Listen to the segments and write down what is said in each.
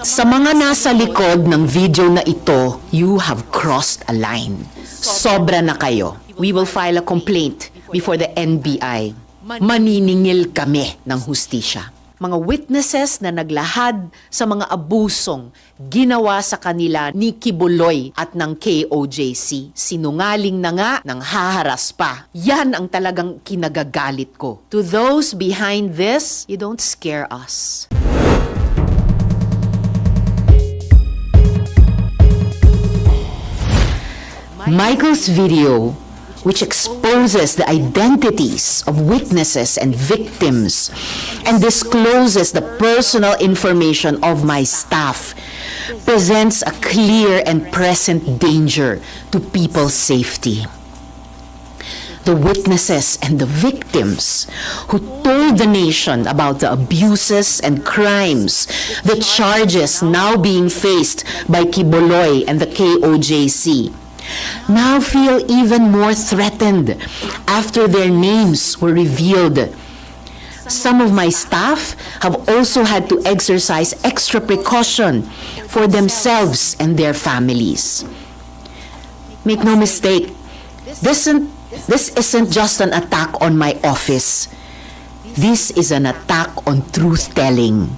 Sa mga nasa likod ng video na ito, you have crossed a line. Sobra na kayo. We will file a complaint before the NBI. Maniningil kami ng hustisya. Mga witnesses na naglahad sa mga abusong ginawa sa kanila ni Kibuloy at ng KOJC. Sinungaling na nga ng haharas pa. Yan ang talagang kinagagalit ko. To those behind this, you don't scare us. Michael's video, which exposes the identities of witnesses and victims and discloses the personal information of my staff, presents a clear and present danger to people's safety. The witnesses and the victims who told the nation about the abuses and crimes, the charges now being faced by Kiboloy and the KOJC now feel even more threatened after their names were revealed. Some of my staff have also had to exercise extra precaution for themselves and their families. Make no mistake, this isn't, this isn't just an attack on my office. This is an attack on truth-telling.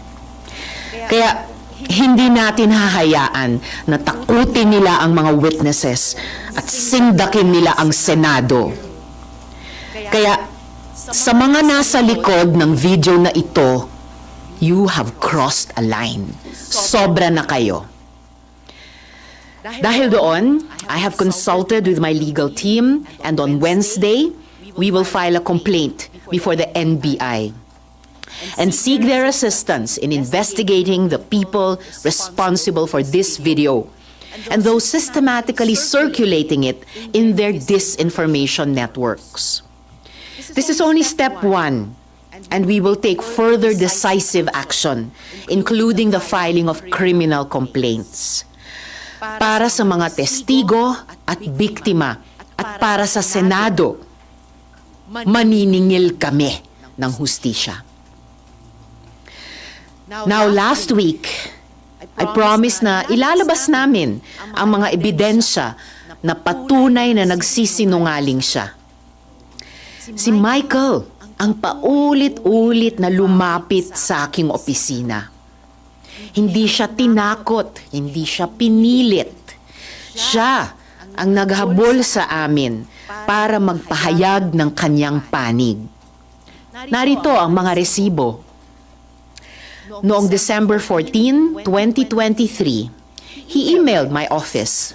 Kaya hindi natin hahayaan na takutin nila ang mga witnesses at sindakin nila ang Senado. Kaya sa mga nasa likod ng video na ito, you have crossed a line. Sobra na kayo. Dahil doon, I have consulted with my legal team and on Wednesday, we will file a complaint before the NBI and seek their assistance in investigating the people responsible for this video and those systematically circulating it in their disinformation networks. This is only step one, and we will take further decisive action, including the filing of criminal complaints. Para sa mga testigo at biktima at para sa Senado, maniningil kami ng hustisya. Now, last week, I promised na ilalabas namin ang mga ebidensya na patunay na nagsisinungaling siya. Si Michael ang paulit-ulit na lumapit sa aking opisina. Hindi siya tinakot, hindi siya pinilit. Siya ang naghabol sa amin para magpahayag ng kanyang panig. Narito ang mga resibo Noong December 14, 2023, he emailed my office.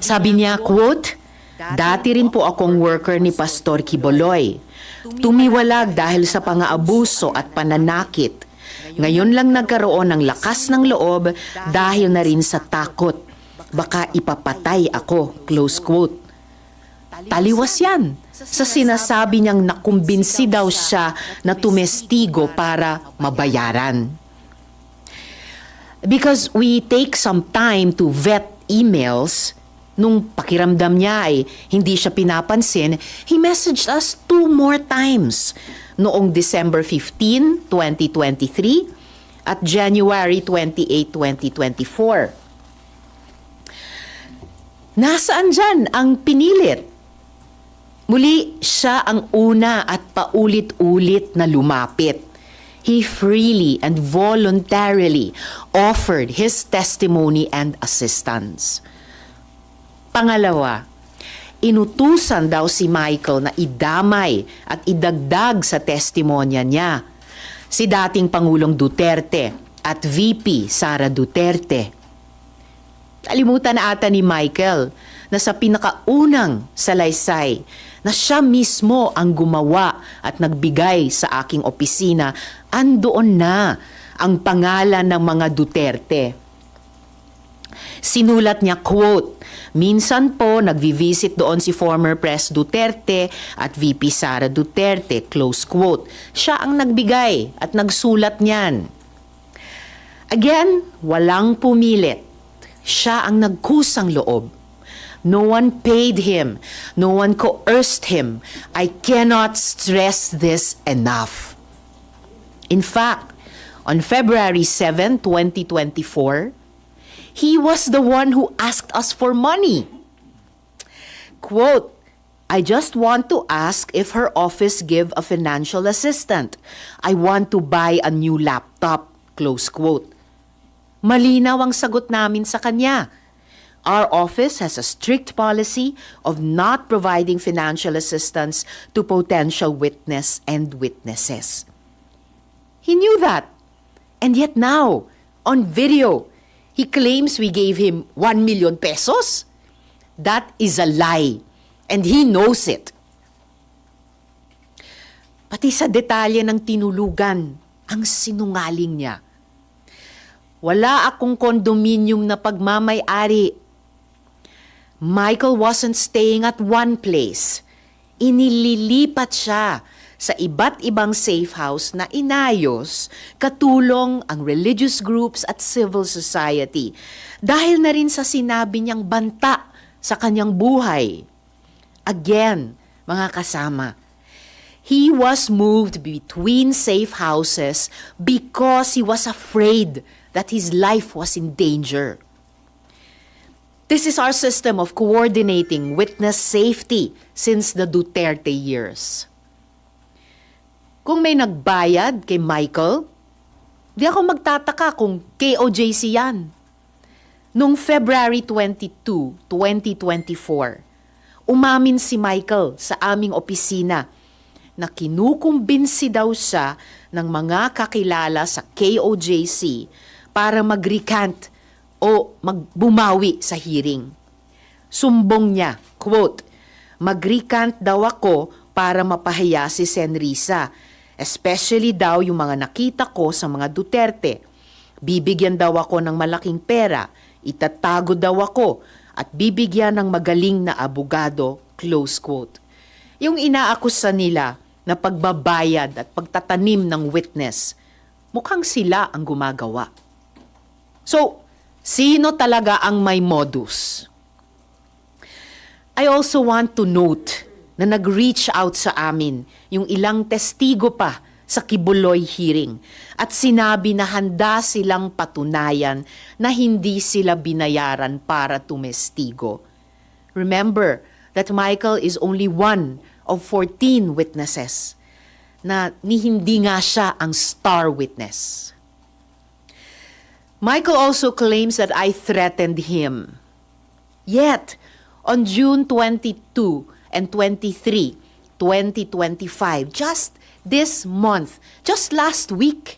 Sabi niya, quote, Dati rin po akong worker ni Pastor Kiboloy. Tumiwalag dahil sa pang-aabuso at pananakit. Ngayon lang nagkaroon ng lakas ng loob dahil na rin sa takot. Baka ipapatay ako, close quote. Taliwas yan sa sinasabi niyang nakumbinsi daw siya na tumestigo para mabayaran. Because we take some time to vet emails, nung pakiramdam niya ay hindi siya pinapansin, he messaged us two more times noong December 15, 2023 at January 28, 2024. Nasaan dyan ang pinilit? Muli, siya ang una at paulit-ulit na lumapit. He freely and voluntarily offered his testimony and assistance. Pangalawa, inutusan daw si Michael na idamay at idagdag sa testimonya niya si dating Pangulong Duterte at VP Sara Duterte. Kalimutan na ata ni Michael na sa pinakaunang salaysay na siya mismo ang gumawa at nagbigay sa aking opisina, andoon na ang pangalan ng mga Duterte. Sinulat niya, quote, Minsan po nagvi-visit doon si former Pres Duterte at VP Sara Duterte, close quote. Siya ang nagbigay at nagsulat niyan. Again, walang pumilit. Siya ang nagkusang loob No one paid him. No one coerced him. I cannot stress this enough. In fact, On February 7, 2024, he was the one who asked us for money. Quote, I just want to ask if her office give a financial assistant. I want to buy a new laptop. Close quote. Malinaw ang sagot namin sa kanya. Our office has a strict policy of not providing financial assistance to potential witness and witnesses. He knew that. And yet now, on video, he claims we gave him 1 million pesos. That is a lie. And he knows it. Pati sa detalye ng tinulugan, ang sinungaling niya. Wala akong kondominium na pagmamay-ari. Michael wasn't staying at one place. Inililipat siya sa iba't ibang safe house na inayos katulong ang religious groups at civil society dahil na rin sa sinabi niyang banta sa kanyang buhay. Again, mga kasama, he was moved between safe houses because he was afraid that his life was in danger. This is our system of coordinating witness safety since the Duterte years. Kung may nagbayad kay Michael, di ako magtataka kung KOJC yan. Noong February 22, 2024, umamin si Michael sa aming opisina na kinukumbinsi daw siya ng mga kakilala sa KOJC para mag-recant o magbumawi sa hearing. Sumbong niya, quote, mag-recant daw ako para mapahiya si Senrisa, especially daw yung mga nakita ko sa mga Duterte. Bibigyan daw ako ng malaking pera, itatago daw ako, at bibigyan ng magaling na abogado, close quote. Yung inaakusa nila na pagbabayad at pagtatanim ng witness, mukhang sila ang gumagawa. So, sino talaga ang may modus? I also want to note na nag-reach out sa amin yung ilang testigo pa sa Kibuloy hearing at sinabi na handa silang patunayan na hindi sila binayaran para tumestigo. Remember that Michael is only one of 14 witnesses na ni hindi nga siya ang star witness. Michael also claims that I threatened him. Yet, on June 22 and 23, 2025, just this month, just last week,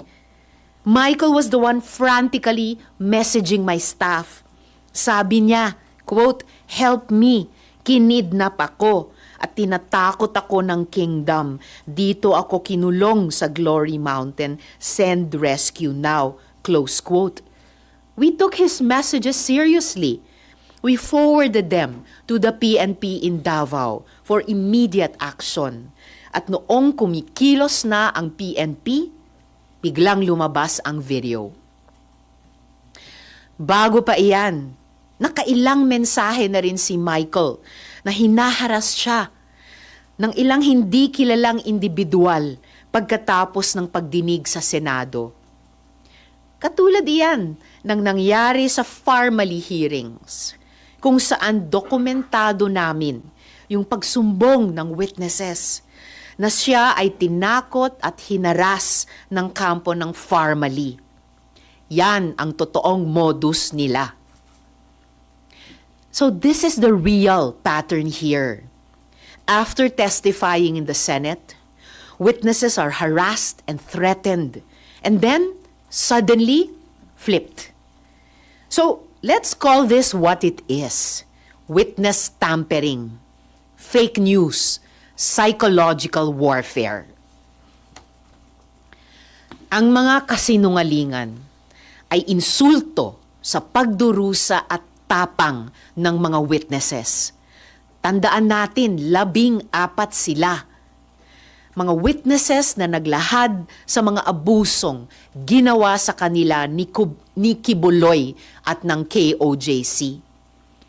Michael was the one frantically messaging my staff. Sabi niya, quote, help me, kinidnap ako at tinatakot ako ng kingdom. Dito ako kinulong sa Glory Mountain. Send rescue now. Close quote. We took his messages seriously. We forwarded them to the PNP in Davao for immediate action. At noong kumikilos na ang PNP, biglang lumabas ang video. Bago pa iyan, nakailang mensahe na rin si Michael na hinaharas siya ng ilang hindi kilalang individual pagkatapos ng pagdinig sa Senado. Katulad iyan ng nangyari sa Farmally hearings, kung saan dokumentado namin yung pagsumbong ng witnesses na siya ay tinakot at hinaras ng kampo ng Farmally. Yan ang totoong modus nila. So this is the real pattern here. After testifying in the Senate, witnesses are harassed and threatened, and then suddenly flipped. So let's call this what it is witness tampering, fake news, psychological warfare. Ang mga kasinungalingan ay insulto sa pagdurusa at tapang ng mga witnesses. Tandaan natin, labing apat sila mga witnesses na naglahad sa mga abusong ginawa sa kanila ni, Kub- ni Kibuloy at ng KOJC.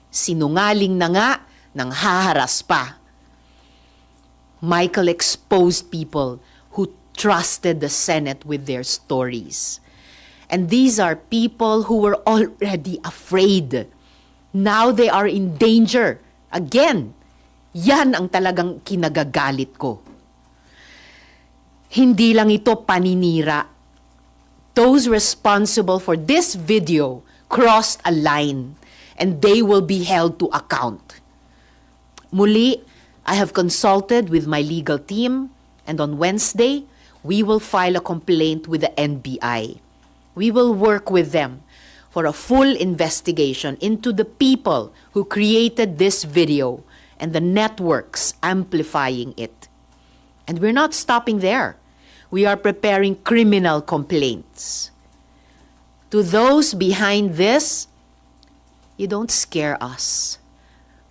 Sinungaling na nga nang haharas pa. Michael exposed people who trusted the Senate with their stories. And these are people who were already afraid. Now they are in danger. Again, yan ang talagang kinagagalit ko. Hindi lang ito paninira. Those responsible for this video crossed a line and they will be held to account. Muli, I have consulted with my legal team and on Wednesday, we will file a complaint with the NBI. We will work with them for a full investigation into the people who created this video and the networks amplifying it. And we're not stopping there. We are preparing criminal complaints. To those behind this, you don't scare us,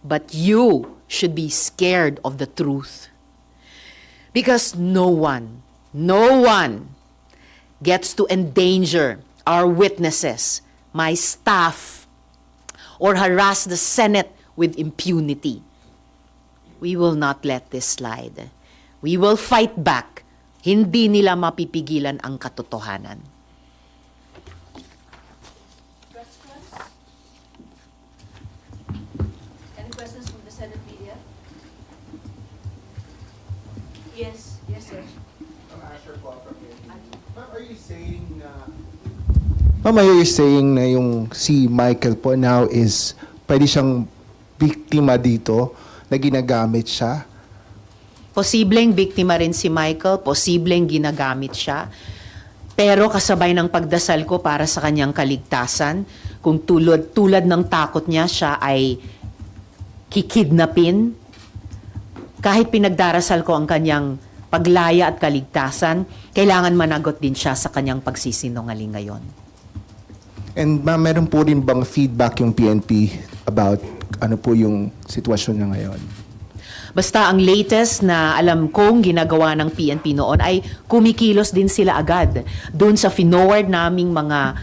but you should be scared of the truth. Because no one, no one gets to endanger our witnesses, my staff, or harass the Senate with impunity. We will not let this slide. We will fight back. Hindi nila mapipigilan ang katotohanan. Any questions from the Senate media? Yes, yes, sir. Ma'am Asher po from. Ma'am, are you saying na... Ma'am, are you saying na yung si Michael po now is pwede siyang biktima dito na ginagamit siya? Posibleng biktima rin si Michael, posibleng ginagamit siya. Pero kasabay ng pagdasal ko para sa kanyang kaligtasan, kung tulad, tulad ng takot niya, siya ay kikidnapin, kahit pinagdarasal ko ang kanyang paglaya at kaligtasan, kailangan managot din siya sa kanyang pagsisinungaling ngayon. And ma'am, meron po rin bang feedback yung PNP about ano po yung sitwasyon niya ngayon? Basta ang latest na alam kong ginagawa ng PNP noon ay kumikilos din sila agad doon sa finoward naming mga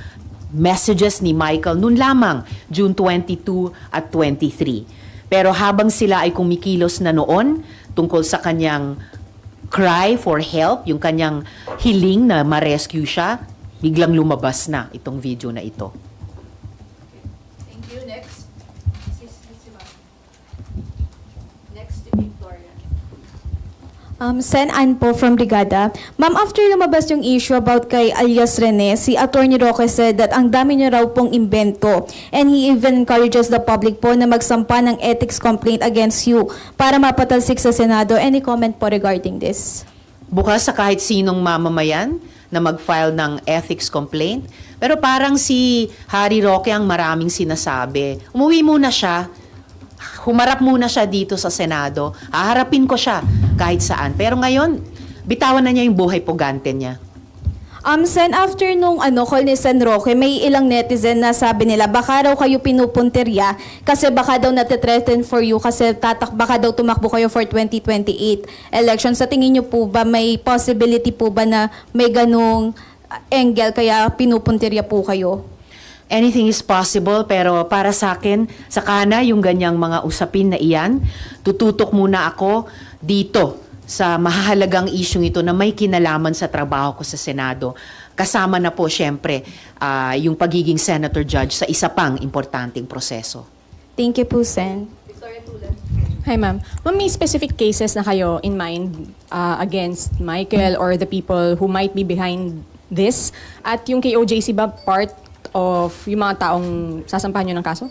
messages ni Michael noon lamang, June 22 at 23. Pero habang sila ay kumikilos na noon tungkol sa kanyang cry for help, yung kanyang hiling na ma-rescue siya, biglang lumabas na itong video na ito. Thank you. Next. Sis, si ma'am. Next, si Victoria. Um, Sen Ann po from Brigada. Ma'am, after lumabas yung issue about kay alias Rene, si Attorney Roque said that ang dami niya raw pong invento and he even encourages the public po na magsampa ng ethics complaint against you para mapatalsik sa Senado. Any comment po regarding this? bukas sa kahit sinong mamamayan na mag-file ng ethics complaint. Pero parang si Harry Roque ang maraming sinasabi. Umuwi muna siya, humarap muna siya dito sa Senado, haharapin ko siya kahit saan. Pero ngayon, bitawan na niya yung buhay pugante niya. Um, Sen, after nung ano, call ni Sen Roque, may ilang netizen na sabi nila, baka raw kayo pinupunterya kasi baka daw natitreten for you kasi tatak, baka daw tumakbo kayo for 2028 election. Sa tingin niyo po ba, may possibility po ba na may ganong angle kaya pinupunterya po kayo? Anything is possible pero para sa akin, saka na yung ganyang mga usapin na iyan, tututok muna ako dito sa mahalagang isyong ito na may kinalaman sa trabaho ko sa Senado. Kasama na po syempre ah, yung pagiging senator judge sa isa pang importanteng proseso. Thank you po, Sen. Victoria Tulan. Hi, ma'am. Ma'am, may specific cases na kayo in mind uh, against Michael or the people who might be behind this? At yung kay OJC ba part of yung mga taong sasampahan nyo ng kaso?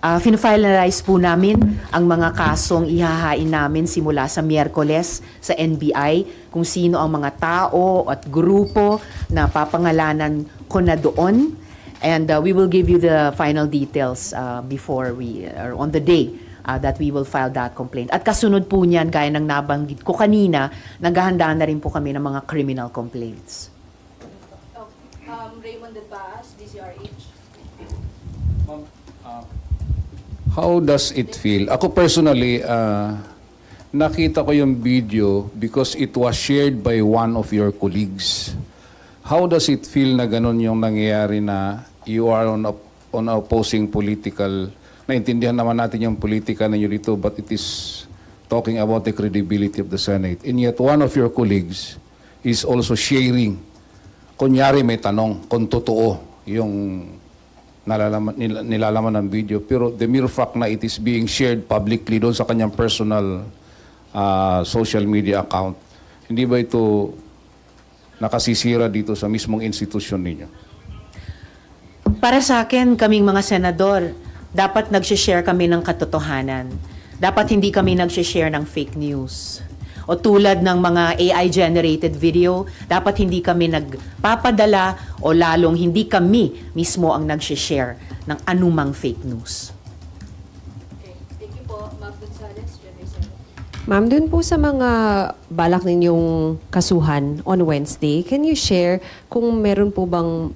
Uh, finalize po namin ang mga kasong ihahain namin simula sa Miyerkules sa NBI kung sino ang mga tao at grupo na papangalanan ko na doon. And uh, we will give you the final details uh, before we, or on the day uh, that we will file that complaint. At kasunod po niyan, gaya ng nabanggit ko kanina, naghahanda na rin po kami ng mga criminal complaints. How does it feel? Ako personally, uh, nakita ko yung video because it was shared by one of your colleagues. How does it feel na ganun yung nangyayari na you are on, a, on opposing political, naintindihan naman natin yung politika ninyo dito, but it is talking about the credibility of the Senate. And yet one of your colleagues is also sharing kunyari may tanong kung totoo yung nalalaman, nil- nilalaman ng video. Pero the mere fact na it is being shared publicly doon sa kanyang personal ah, social media account, hindi ba ito nakasisira dito sa mismong institusyon ninyo? Para sa akin, kaming mga senador, dapat nag-share kami ng katotohanan. Dapat hindi kami nag-share ng fake news. O tulad ng mga AI-generated video, dapat hindi kami nagpapadala o lalong hindi kami mismo ang nag-share ng anumang fake news. Okay, thank you po, Ma'am Gonzales. Ma'am, dun po sa mga balak ninyong kasuhan on Wednesday, can you share kung meron po bang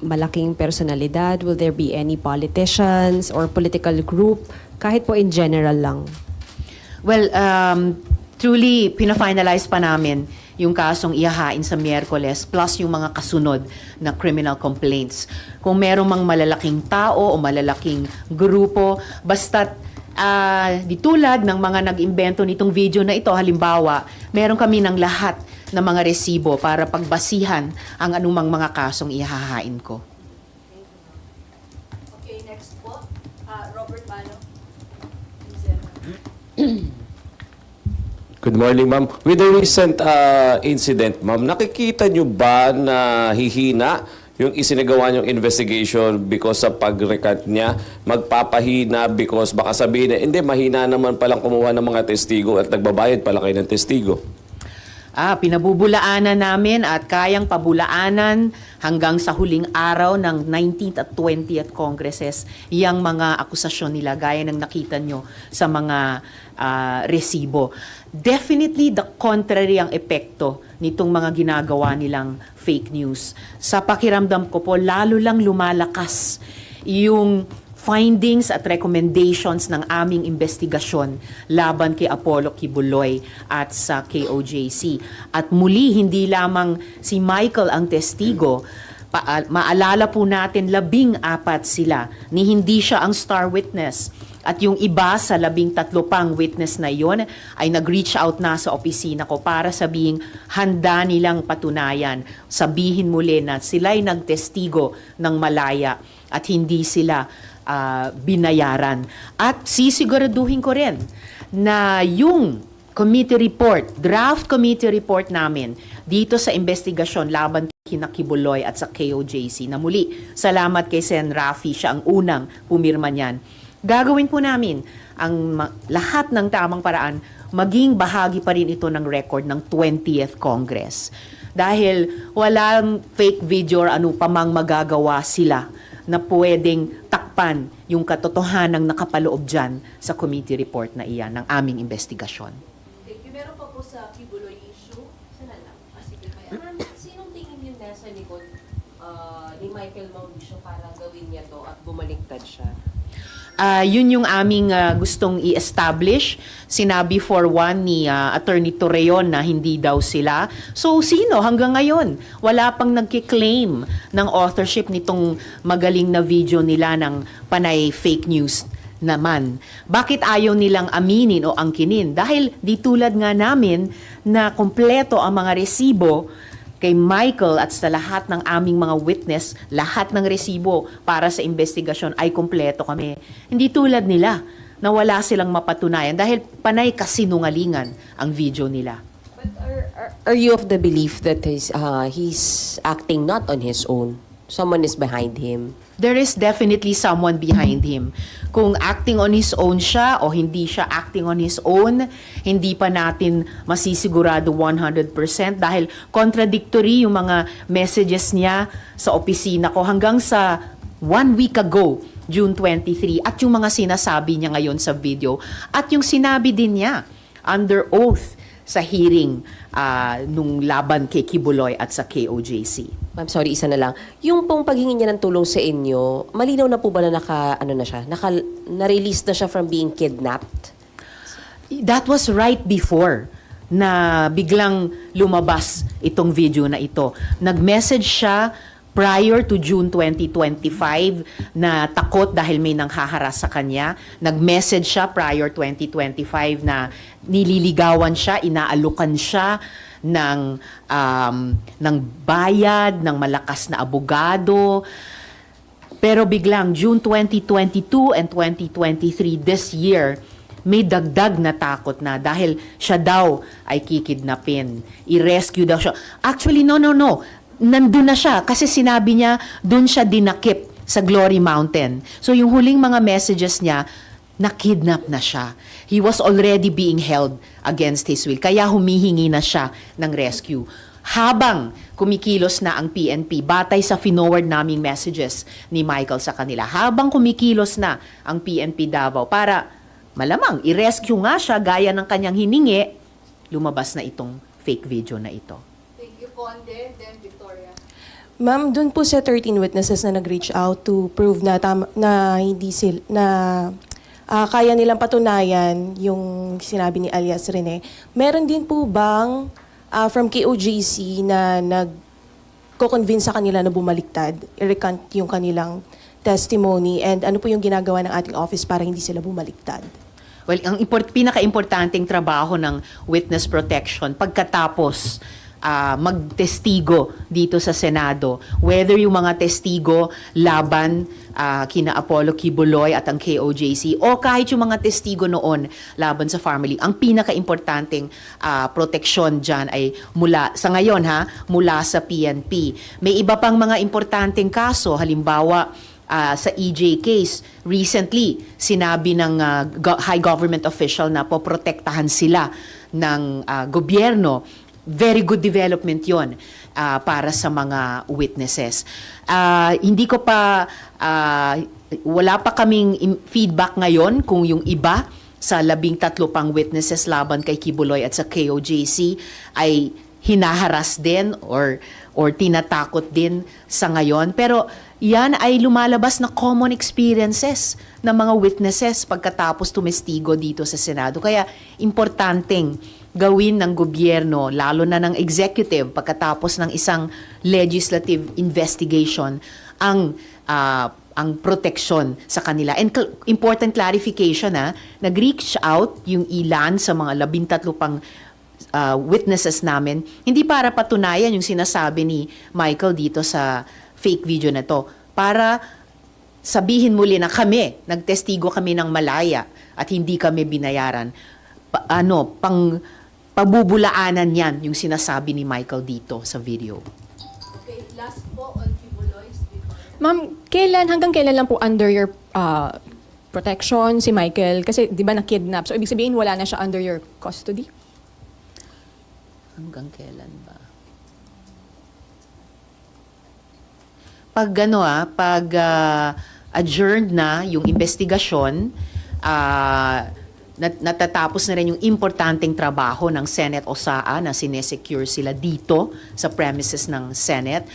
malaking personalidad? Will there be any politicians or political group? Kahit po in general lang. Well, um, truly, pina-finalize pa namin yung kasong ihahain sa Miyerkules plus yung mga kasunod na criminal complaints. Kung merong mang malalaking tao o malalaking grupo, basta't ah, di tulad ng mga nag-imbento nitong video na ito, halimbawa, meron kami ng lahat ng mga resibo para pagbasihan ang anumang mga kasong ihahain ko. Okay, next po, ah, Robert Mano. Please, Good morning, ma'am. With the recent uh, incident, ma'am, nakikita nyo ba na hihina yung isinagawa niyong investigation because sa pag-recant niya, magpapahina because baka sabihin na, hindi, mahina naman palang kumuha ng mga testigo at nagbabayad pala kayo ng testigo. Ah, pinabubulaanan namin at kayang pabulaanan hanggang sa huling araw ng 19th at 20th Congresses yang mga akusasyon nila gaya ng nakita nyo sa mga ah, resibo. Definitely the contrary ang epekto nitong mga ginagawa nilang fake news. Sa pakiramdam ko po, lalo lang lumalakas yung findings at recommendations ng aming investigasyon laban kay Apollo Kibuloy at sa KOJC. At muli, hindi lamang si Michael ang testigo, pa- maalala po natin labing apat sila ni hindi siya ang star witness. At yung iba sa labing tatlo pang witness na yon ay nag-reach out na sa opisina ko para sabing handa nilang patunayan. Sabihin muli na sila'y nagtestigo ng malaya at hindi sila ah, binayaran. At sisiguraduhin ko rin na yung committee report, draft committee report namin dito sa investigasyon laban kina Kibuloy at sa KOJC na muli, salamat kay Sen. Rafi, siya ang unang pumirma niyan. Gagawin po namin ang lahat ng tamang paraan, maging bahagi pa rin ito ng record ng 20th Congress. Dahil walang fake video or ano pa mang magagawa sila na pwedeng takpan yung katotohanang nakapaloob dyan sa committee report na iyan ng aming investigasyon. Thank you. Meron pa po sa Kibuloy issue. Sana lang. Ah, sige, kaya. Ma'am, sinong tingin niyo nasa likod ah, ni Michael Mauricio para gawin niya to at bumaliktad siya? Ah, yun yung aming ah, gustong i-establish. Sinabi for one ni ah, Attorney Torreon na hindi daw sila. So, sino hanggang ngayon? Wala pang nagkiklaim ng authorship nitong magaling na video nila ng panay fake news naman. Bakit ayaw nilang aminin o angkinin? Dahil di tulad nga namin na kompleto ang mga resibo kay Michael at sa lahat ng aming mga witness, lahat ng resibo para sa investigasyon ay kumpleto kami. Hindi tulad nila na wala silang mapatunayan dahil panay kasinungalingan ang video nila. But are, are, are you of the belief that he's, uh, he's acting not on his own? Someone is behind him? There is definitely someone behind him. Kung acting on his own siya o hindi siya acting on his own, hindi pa natin masisigurado 100% dahil contradictory yung mga messages niya sa opisina ko hanggang sa one week ago, June 23, at yung mga sinasabi niya ngayon sa video, at yung sinabi din niya under oath sa hearing ah, nung laban kay Kibuloy at sa KOJC. Ma'am, sorry, isa na lang. Yung pong paghingi niya ng tulong sa inyo, malinaw na po ba na naka, ano na siya, naka, na-release na siya from being kidnapped? That was right before na biglang lumabas itong video na ito. Nag-message siya prior to June 2025 na takot dahil may nanghaharas sa kanya. Nag-message siya prior 2025 na nililigawan siya, inaalukan siya, ng um, ng bayad ng malakas na abogado. Pero biglang June 2022 and 2023 this year, may dagdag na takot na dahil siya daw ay kikidnapin. I-rescue daw siya. Actually, no, no, no. Nandun na siya kasi sinabi niya dun siya dinakip sa Glory Mountain. So yung huling mga messages niya, nakidnap na siya. He was already being held against his will. Kaya humihingi na siya ng rescue. Habang kumikilos na ang PNP, batay sa finoward naming messages ni Michael sa kanila, habang kumikilos na ang PNP Davao para malamang i-rescue nga siya gaya ng kanyang hiningi, lumabas na itong fake video na ito. Thank you, Conde. Then. Ma'am, dun po sa 13 witnesses na nag-reach out to prove na tam- na hindi sil na ah, kaya nilang patunayan yung sinabi ni alias Rene. Meron din po bang ah, from KOJC na nag convince sa kanila na bumaliktad, i-recant yung kanilang testimony and ano po yung ginagawa ng ating office para hindi sila bumaliktad? Well, ang import, pinaka-importanting trabaho ng witness protection pagkatapos ah, magtestigo dito sa Senado, whether yung mga testigo laban ah, kina Apollo Kibuloy at ang KOJC o kahit yung mga testigo noon laban sa family, ang pinaka-importanting ah, proteksyon dyan ay mula, sa ngayon ha, mula sa PNP. May iba pang mga importanteng kaso, halimbawa, ah, sa EJ case, recently, sinabi ng ah, go- high government official na poprotektahan sila ng ah, gobyerno. Very good development yon ah, para sa mga witnesses. Ah, hindi ko pa, ah, wala pa kaming feedback ngayon kung yung iba sa labing tatlo pang witnesses laban kay Kibuloy at sa KOJC ay hinaharas din or or tinatakot din sa ngayon. Pero yan ay lumalabas na common experiences ng mga witnesses pagkatapos tumestigo dito sa Senado. Kaya importanteng gawin ng gobyerno, lalo na ng executive, pagkatapos ng isang legislative investigation, ang ah, ang proteksyon sa kanila. And important clarification ha, nag-reach out yung ilan sa mga labintatlo pang uh, witnesses namin, hindi para patunayan yung sinasabi ni Michael dito sa fake video na to, para sabihin muli na kami, nagtestigo kami ng malaya at hindi kami binayaran. Pa- ano, pang pabubulaanan yan yung sinasabi ni Michael dito sa video. Okay, last po on Kibuloy's. Ma'am, kailan, hanggang kailan lang po under your ah, protection si Michael? Kasi di ba na-kidnap? So ibig sabihin wala na siya under your custody? Hanggang kailan ba? Pag ano ah, pag ah, adjourned na yung investigasyon, ah, nat- natatapos na rin yung importanteng trabaho ng Senate OSAA na sinesecure sila dito sa premises ng Senate.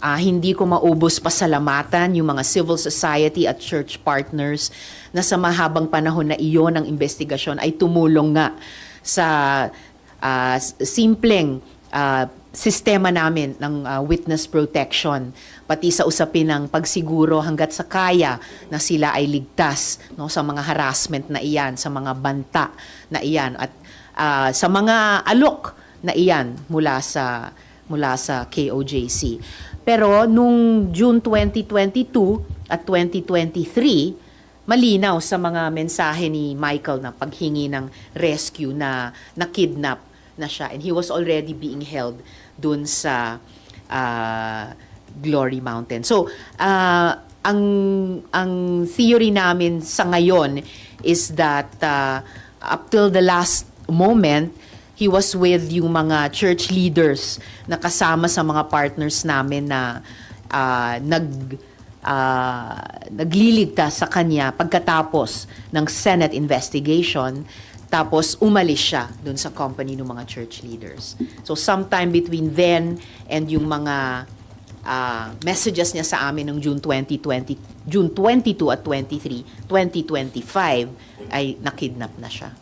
Ah, hindi ko maubos pasalamatan yung mga civil society at church partners na sa mahabang panahon na iyon ng investigasyon ay tumulong nga sa s- simpleng ah, sistema namin ng ah, witness protection pati sa usapin ng pagsiguro hanggat sa kaya na sila ay ligtas no sa mga harassment na iyan sa mga banta na iyan at ah, sa mga alok na iyan mula sa mula sa KOJC pero nung June 2022 at 2023 malinaw sa mga mensahe ni Michael na paghingi ng rescue na nakidnap na siya and he was already being held dun sa ah, Glory Mountain. So, ah, ang ang theory namin sa ngayon is that ah, up till the last moment he was with yung mga church leaders na kasama sa mga partners namin na ah, nag ah, nagliligtas sa kanya pagkatapos ng Senate investigation tapos umalis siya dun sa company ng mga church leaders. So sometime between then and yung mga ah, messages niya sa amin ng June 2020, June 22 at 23, 2025 ay nakidnap na siya.